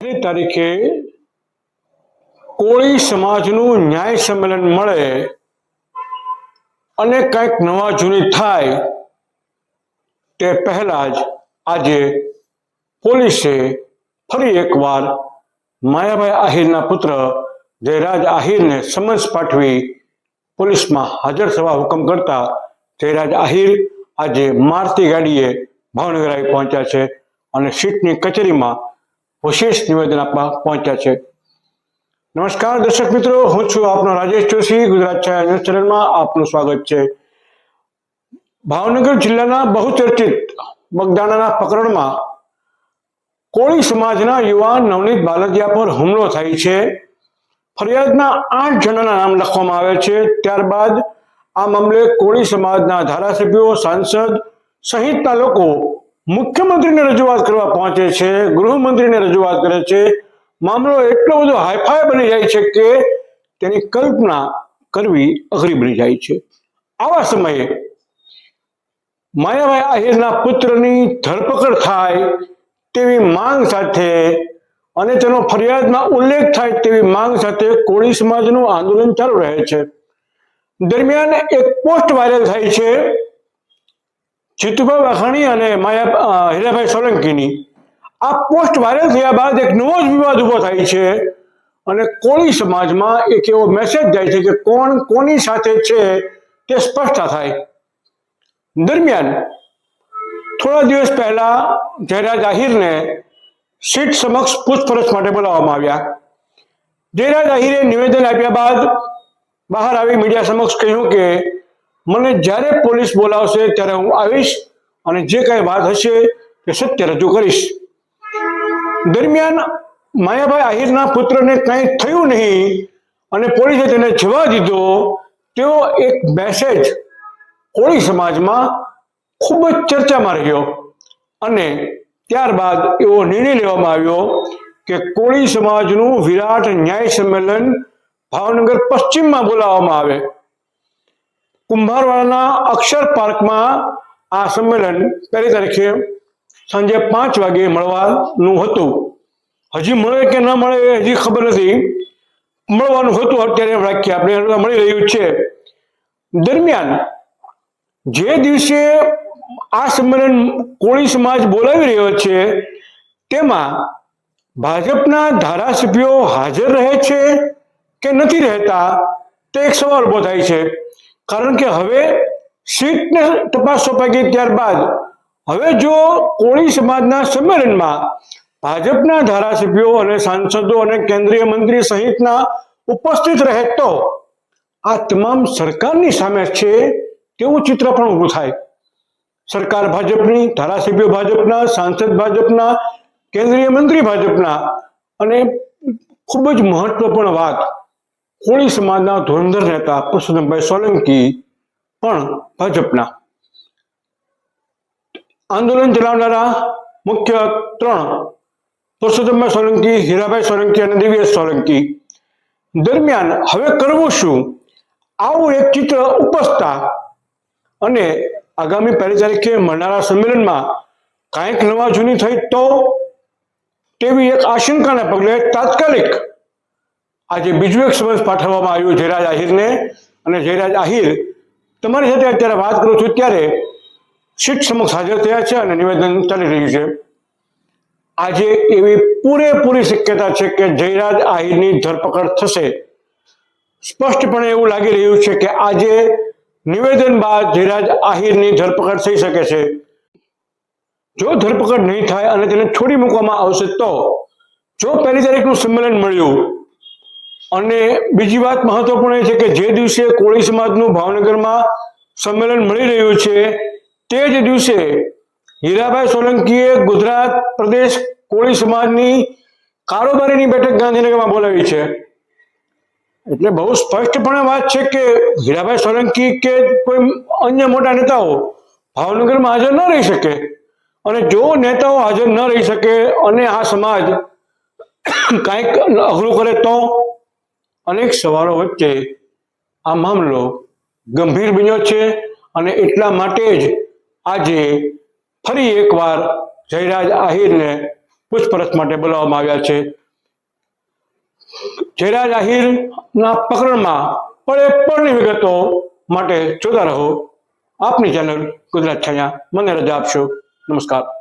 તારીખે કોળી સમાજનું ન્યાય સંમેલન મળે અને કંઈક નવા જૂની થાય તે પહેલા જ આજે પોલીસે ફરી એકવાર માયાભાઈ આહિરના પુત્ર જયરાજ આહિરને સમન્સ પાઠવી પોલીસમાં હાજર થવા હુકમ કરતા જયરાજ આહિર આજે મારતી ગાડીએ ભાવનગર આવી પહોંચ્યા છે અને સીટની કચેરીમાં વિશેષ નિવેદન આપવા પહોંચ્યા છે. નમસ્કાર, દર્શક મિત્રો, હું છું આપનો રાજેશ જોશી, ગુજરાત છાયા ન્યૂઝ ચેનલમાં આપનું સ્વાગત છે. ભાવનગર જિલ્લાના બહુચર્ચિત બગદાણાના પ્રકરણમાં કોળી સમાજના યુવાન નવનીત બાલદિયા પર હુમલો થાય છે. ફરિયાદના આઠ જણાના નામ લખવામાં આવે છે. ત્યારબાદ આ મામલે કોળી સમાજના ધારાસભ્યો, સાંસદ સહિતના લોકો મુખ્યમંત્રીને રજૂઆત કરવા પહોંચે છે, ગૃહમંત્રીને રજૂઆત કરે છે. મામલો એટલો બધો હાઈફાઈ બની જાય છે કે તેની કલ્પના કરવી અઘરી બની જાય છે. આવા સમયે માયાભાઈ આહિરના પુત્રની ધરપકડ થાય તેવી માંગ સાથે અને તેનો ફરિયાદમાં ઉલ્લેખ થાય તેવી માંગ સાથે કોળી સમાજનું આંદોલન ચાલુ રહે છે. દરમિયાન એક પોસ્ટ વાયરલ થાય છે. જીતુભાઈ વાઘાણી અને માયા હીરાભાઈ સોલંકીની. આ પોસ્ટ વાયરલ થયા બાદ એક નવો જ વિવાદ ઊભો થાય છે અને કોળી સમાજમાં એક એવો મેસેજ જાય છે કે કોણ કોની સાથે છે તે સ્પષ્ટ થાય. દરમિયાન થોડા દિવસ પહેલા જયરાજ આહિરને સીટ સમક્ષ પૂછપરછ માટે બોલાવવામાં આવ્યા. જયરાજ આહિરે નિવેદન આપ્યા બાદ બહાર આવી મીડિયા સમક્ષ કહ્યું કે મને જ્યારે પોલીસ બોલાવશે ત્યારે હું આવીશ અને જે કાંઈ વાત હશે તે સત્ય રજૂ કરીશ. દરમિયાન માયાભાઈ આહિરના પુત્રને કંઈ થયું નહીં અને પોલીસે તેને જવા દીધો તેવો એક મેસેજ કોળી સમાજમાં ખૂબ જ ચર્ચામાં રહ્યો અને ત્યારબાદ એવો નિર્ણય લેવામાં આવ્યો કે કોળી સમાજનું વિરાટ ન્યાય સંમેલન ભાવનગર પશ્ચિમમાં બોલાવવામાં આવે. કુંભારવાડાના અક્ષર પાર્કમાં આ સંમેલન પહેલી તારીખે સાંજે પાંચ વાગે મળવાનું હતું. હજી મળે કે ન મળે હજી ખબર નથી. મળવાનું હતું અત્યારે વાક્ય આપણે મળી રહ્યું છે. દરમિયાન જે દિવસે આ સંમેલન કોળી સમાજ બોલાવી રહ્યો છે, તેમાં ભાજપના ધારાસભ્યો હાજર રહે છે કે નથી રહેતા તે એક સવાલ ઊભો થાય છે. કારણ કે હવે સીટને તપાસ સોંપાઈ ગઈ ત્યારબાદ, હવે જો કોળી સમાજના સંમેલનમાં ભાજપના ધારાસભ્યો અને સાંસદો અને કેન્દ્રીય મંત્રી સહિતના ઉપસ્થિત રહે તો આ તમામ સરકારની સામે છે તેવું ચિત્ર પણ ઊભું થાય. સરકાર ભાજપની, ધારાસભ્યો ભાજપના, સાંસદ ભાજપના, કેન્દ્રીય મંત્રી ભાજપના અને ખૂબ જ મહત્વપૂર્ણ વાત કોળી સમાજના ધુરંધર નેતા કૃષ્ણભાઈ સોલંકી પણ ભાજપના. આંદોલન ચલાવનારા મુખ્ય ત્રણ પુરુષોત્તમભાઈ સોલંકી, હીરાભાઈ સોલંકી અને દિવ્યેશ સોલંકી. દરમિયાન હવે કરવું શું? આવું એક ચિત્ર ઉપસતા અને આગામી પહેલી તારીખે મળનારા સંમેલનમાં કાંઈક નવા જૂની થઈ તો તેવી એક આશંકાને પગલે તાત્કાલિક આજે બીજું એક સમજ પાઠવવામાં આવ્યું જયરાજ આહિરને. અને જયરાજ આહિર, તમારી સાથે અત્યારે વાત કરું છું, ત્યારે સીટ સમક્ષ હાજર થયા છે અને નિવેદન ચાલી રહ્યું છે. આજે એવી પૂરેપૂરી શક્યતા છે કે જયરાજ આહિરની ધરપકડ થશે. સ્પષ્ટપણે એવું લાગી રહ્યું છે કે આજે નિવેદન બાદ જયરાજ આહિરની ધરપકડ થઈ શકે છે. જો ધરપકડ નહીં થાય અને તેને છોડી મૂકવામાં આવશે તો, જો પહેલી તારીખનું સંમેલન મળ્યું અને બીજી વાત મહત્વપૂર્ણ છે કે જે દિવસે કોળી સમાજનું ભાવનગરમાં સંમેલન મળી રહ્યું છે, તે જ દિવસે હીરાભાઈ સોલંકીએ ગુજરાત પ્રદેશ કોળી સમાજની કારોબારીની બેઠક ગાંધીનગરમાં બોલાવી છે. એટલે બહુ સ્પષ્ટપણે વાત છે કે હીરાભાઈ સોલંકી કે કોઈ અન્ય મોટા નેતાઓ ભાવનગરમાં હાજર ન રહી શકે અને જો નેતાઓ હાજર ન રહી શકે અને આ સમાજ કાંઈક અઘરું કરે તો અનેક સવાલો વચ્ચે આ મામલો ગંભીર બન્યો છે અને એટલા માટે જ આજે ફરી એકવાર જયરાજ આહિરને પૂછપરછ માટે બોલાવવામાં આવ્યા છે. જયરાજ આહિરના પ્રકરણમાં પડે પડની વિગતો માટે જોતા રહો. આપની ચેનલ ગુજરાત છાયા. મને રજા આપશો. નમસ્કાર.